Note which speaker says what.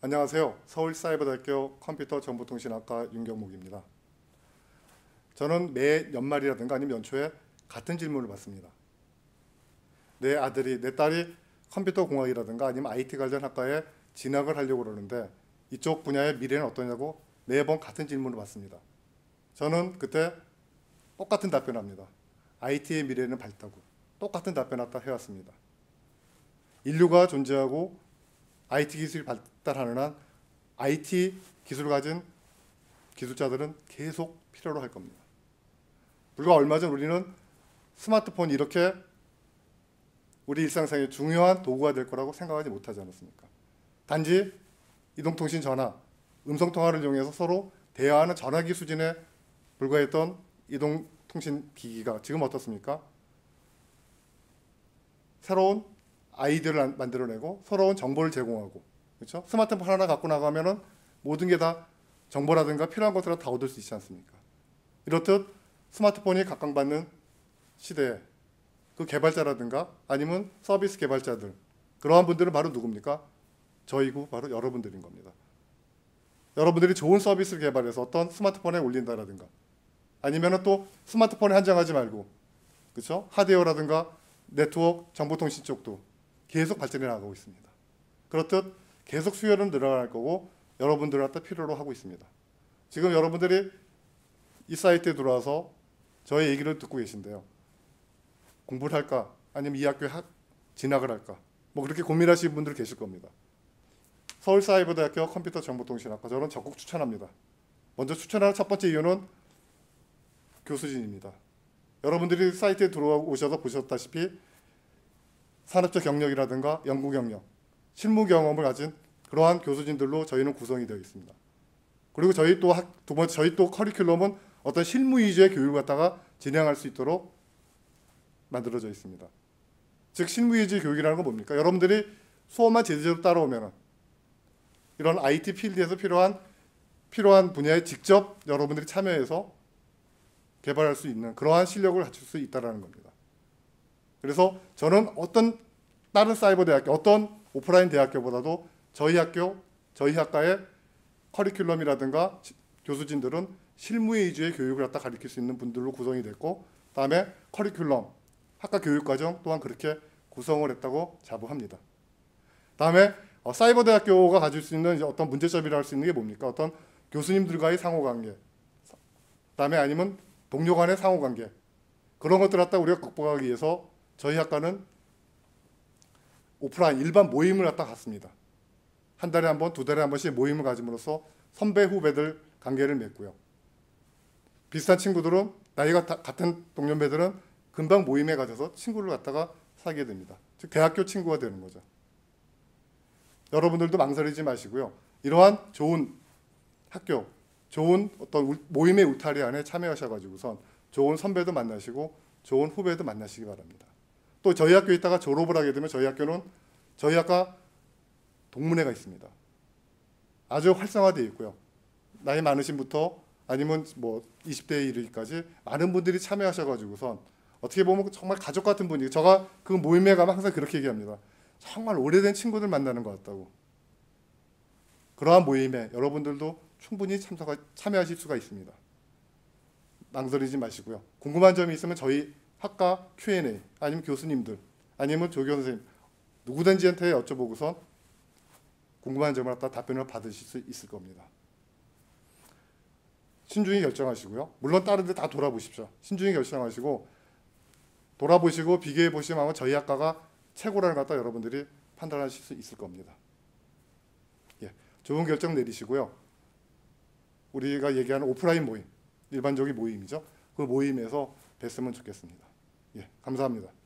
Speaker 1: 안녕하세요. 서울사이버대학교 컴퓨터정보통신학과 윤경목입니다. 저는 매 연말이라든가 아니면 연초에 같은 질문을 받습니다. 내 아들이, 내 딸이 컴퓨터공학이라든가 아니면 IT 관련 학과에 진학을 하려고 그러는데 이쪽 분야의 미래는 어떠냐고 매번 같은 질문을 받습니다. 저는 그때 똑같은 답변합니다. IT의 미래는 밝다고 똑같은 답변을 다 해왔습니다. 인류가 존재하고 IT 기술이 발달하는 한 IT 기술을 가진 기술자들은 계속 필요로 할 겁니다. 불과 얼마 전 우리는 스마트폰이 이렇게 우리 일상생활에 중요한 도구가 될 거라고 생각하지 못하지 않았습니까? 단지 이동통신 전화, 음성통화를 이용해서 서로 대화하는 전화기 수준에 불과했던 이동통신 기기가 지금 어떻습니까? 새로운 아이디어를 만들어내고 서러운 정보를 제공하고 그렇죠? 스마트폰 하나 갖고 나가면은 모든 게 다 정보라든가 필요한 것들을 다 얻을 수 있지 않습니까? 이렇듯 스마트폰이 각광받는 시대에 그 개발자라든가 아니면 서비스 개발자들 그러한 분들은 바로 누굽니까? 저희고 바로 여러분들인 겁니다. 여러분들이 좋은 서비스를 개발해서 어떤 스마트폰에 올린다라든가 아니면 또 스마트폰에 한정하지 말고 그렇죠? 하드웨어라든가 네트워크 정보통신 쪽도 계속 발전해 나가고 있습니다. 그렇듯 계속 수요는 늘어날 거고 여러분들한테 필요로 하고 있습니다. 지금 여러분들이 이 사이트에 들어와서 저의 얘기를 듣고 계신데요. 공부를 할까 아니면 이 학교에 학, 진학을 할까 뭐 그렇게 고민하시는 분들 계실 겁니다. 서울사이버대학교 컴퓨터 정보통신학과 저는 적극 추천합니다. 먼저 추천하는 첫 번째 이유는 교수진입니다. 여러분들이 사이트에 들어오셔서 보셨다시피 산업적 경력이라든가 연구 경력, 실무 경험을 가진 그러한 교수진들로 저희는 구성이 되어 있습니다. 그리고 저희 또 두 번째 저희 또 커리큘럼은 어떤 실무 위주의 교육을 갖다가 진행할 수 있도록 만들어져 있습니다. 즉 실무 위주 교육이라는 건 뭡니까? 여러분들이 수업만 제대로 따라오면 이런 IT 필드에서 필요한 필요한 분야에 직접 여러분들이 참여해서 개발할 수 있는 그러한 실력을 갖출 수 있다라는 겁니다. 그래서 저는 어떤 다른 사이버 대학교, 어떤 오프라인 대학교보다도 저희 학교, 저희 학과의 커리큘럼이라든가 교수진들은 실무 위주의 교육을 갖다 가르칠 수 있는 분들로 구성이 됐고 다음에 커리큘럼, 학과 교육과정 또한 그렇게 구성을 했다고 자부합니다. 다음에 어, 사이버 대학교가 가질 수 있는 어떤 문제점이라 할 수 있는 게 뭡니까? 어떤 교수님들과의 상호관계, 다음에 아니면 동료 간의 상호관계 그런 것들 갖다 우리가 극복하기 위해서 저희 학과는 오프라인 일반 모임을 갖다 갔습니다. 한 달에 한 번, 두 달에 한 번씩 모임을 가짐으로써 선배 후배들 관계를 맺고요. 비슷한 친구들은 나이가 같은 동년배들은 금방 모임에 가져서 친구를 갖다가 사귀게 됩니다. 즉 대학교 친구가 되는 거죠. 여러분들도 망설이지 마시고요. 이러한 좋은 학교, 좋은 어떤 모임의 울타리 안에 참여하셔가지고선 좋은 선배도 만나시고 좋은 후배도 만나시기 바랍니다. 또 저희 학교에 있다가 졸업을 하게 되면 저희 학교는 저희 학과 동문회가 있습니다. 아주 활성화되어 있고요. 나이 많으신 부터 아니면 뭐 20대에 이르기까지 많은 분들이 참여하셔가지고선 어떻게 보면 정말 가족 같은 분위기. 제가 그 모임에 가면 항상 그렇게 얘기합니다. 정말 오래된 친구들 만나는 것 같다고. 그러한 모임에 여러분들도 충분히 참석 참여하실 수가 있습니다. 망설이지 마시고요. 궁금한 점이 있으면 저희 학과 Q&A 아니면 교수님들 아니면 조교 선생님 누구든지한테 여쭤보고서 궁금한 점을 갖다 답변을 받으실 수 있을 겁니다. 신중히 결정하시고요. 물론 다른 데 다 돌아보십시오. 신중히 결정하시고 돌아보시고 비교해 보시면 아마 저희 학과가 최고라는 것 갖다 여러분들이 판단하실 수 있을 겁니다. 예, 좋은 결정 내리시고요. 우리가 얘기하는 오프라인 모임, 일반적인 모임이죠. 그 모임에서 뵀으면 좋겠습니다. 예, 감사합니다.